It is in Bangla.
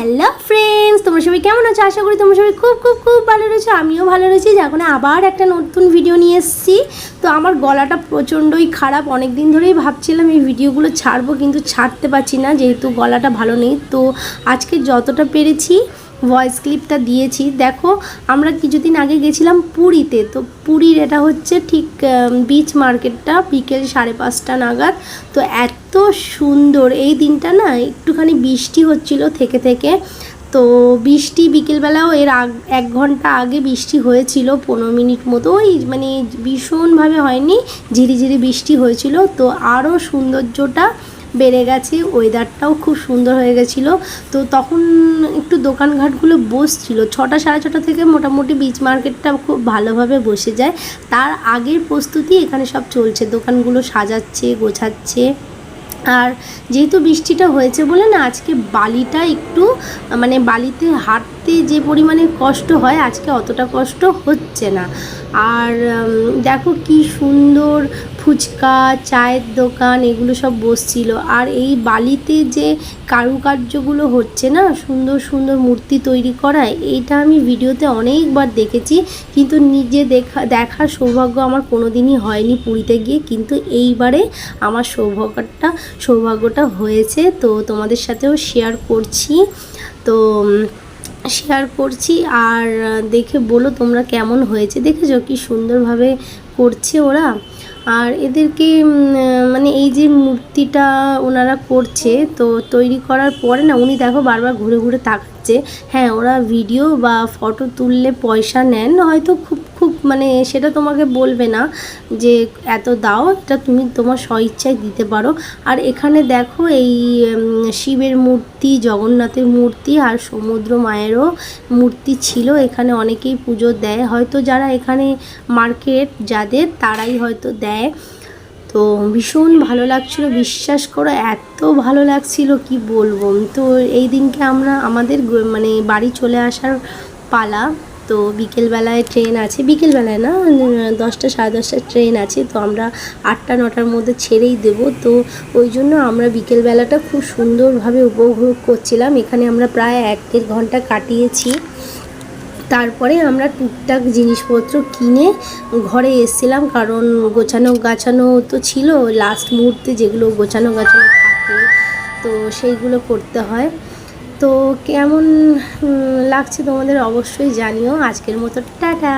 হ্যালো ফ্রেন্ডস, তোমরা সবাই কেমন আছো? আশা করি তোমরা সবাই খুব খুব খুব ভালো রয়েছো। আমিও ভালো রয়েছি। যখন আবার একটা নতুন ভিডিও নিয়ে এসেছি। তো আমার গলাটা প্রচণ্ডই খারাপ। অনেক দিন ধরেই ভাবছিলাম এই ভিডিওগুলো ছাড়বো, কিন্তু ছাড়তে পারছি না, যেহেতু গলাটা ভালো নেই। তো আজকে যতটা পেরেছি ভয়েস ক্লিপটা দিয়েছি। দেখো, আমরা কিছুদিন আগে গেছিলাম পুরীতে। তো পুরীর এটা হচ্ছে ঠিক বিচ মার্কেটটা বিকেল সাড়ে পাঁচটা নাগাদ। তো এত সুন্দর। এই দিনটা না একটুখানি বৃষ্টি হচ্ছিল থেকে থেকে। তো বৃষ্টি বিকেলবেলাও এর আগ, এক ঘণ্টা আগে বৃষ্টি হয়েছিল, পনেরো মিনিট মতো। ওই মানে ভীষণভাবে হয়নি, ঝিরিঝিরি বৃষ্টি হয়েছিল। তো আরও সৌন্দর্যটা বেড়ে গেছে ওয়েদারটাও খুব সুন্দর হয়ে গেছিল। তো তখন একটু দোকানঘাটগুলো বসছিল। ছটা, সাড়ে ছটা থেকে মোটামুটি বিচ মার্কেটটা খুব ভালোভাবে বসে যায়। তার আগের প্রস্তুতি এখানে সব চলছে। দোকানগুলো সাজাচ্ছে, গোছাচ্ছে। আর যেহেতু বৃষ্টিটা হয়েছে বলে না, আজকে বালিটা একটু মানে বালিতে হাঁটতে যে পরিমাণে কষ্ট হয়, আজকে অতটা কষ্ট হচ্ছে না। আর দেখো কি সুন্দর ফুচকা, চায়ের দোকান, এগুলো সব বসছিল। আর এই বালিতে যে কারুকার্যগুলো হচ্ছে না, সুন্দর সুন্দর মূর্তি তৈরি করা এইটা আমি ভিডিওতে অনেকবার দেখেছি। কিন্তু নিজে দেখা, দেখার সৌভাগ্য আমার কোনোদিনই হয়নি পুরীতে গিয়ে। কিন্তু এইবারে আমার সৌভাগ্যটা সৌভাগ্যটা হয়েছে। তো তোমাদের সাথেও শেয়ার করছি। তো শেয়ার করছি আর দেখে বলো তোমরা কেমন হয়েছে। দেখেছ কি সুন্দরভাবে করছে ওরা? আর এদেরকে মানে এই যে মূর্তিটা ওনারা করছে, তো তৈরি করার পরে না, উনি দেখো বারবার ঘুরে ঘুরে তাকাচ্ছে। হ্যাঁ ওরা ভিডিও বা ফটো তুললে পয়সা নেন, হয়তো খুব মানে সেটা তোমাকে বলবে না যে এত দাও, এটা তুমি তোমার স্বইচ্ছায় দিতে পারো। আর এখানে দেখো এই শিবের মূর্তি, জগন্নাথের মূর্তি আর সমুদ্র মায়েরও মূর্তি ছিল। এখানে অনেকেই পুজো দেয়। হয়তো যারা এখানে মার্কেট যাদের, তারাই হয়তো দেয়। তো ভীষণ ভালো লাগছিল। বিশ্বাস করো, এত ভালো লাগছিল, কি বলব? তো এই দিনকে আমরা, আমাদের মানে বাড়ি চলে আসার পালা তো বিকেলবেলায় ট্রেন আছে। বিকেলবেলায় না দশটা সাড়ে দশটার ট্রেন আছে, তো আমরা আটটা, নটার মধ্যে ছেড়েই দেব। তো ওই জন্য আমরা বিকেলবেলাটা খুব সুন্দরভাবে উপভোগ করছিলাম। এখানে আমরা প্রায় এক দেড় ঘণ্টা কাটিয়েছি। তারপরে আমরা টুকটাক জিনিসপত্র কিনে ঘরে এসেছিলাম, কারণ গোছানো গাছানো তো ছিল। লাস্ট মুহূর্তে যেগুলো গোছানো গাছানো থাকে, তো সেইগুলো করতে হয়। তো কেমন লাগছে তোমাদের অবশ্যই জানিও। আজকের মতো টাটা।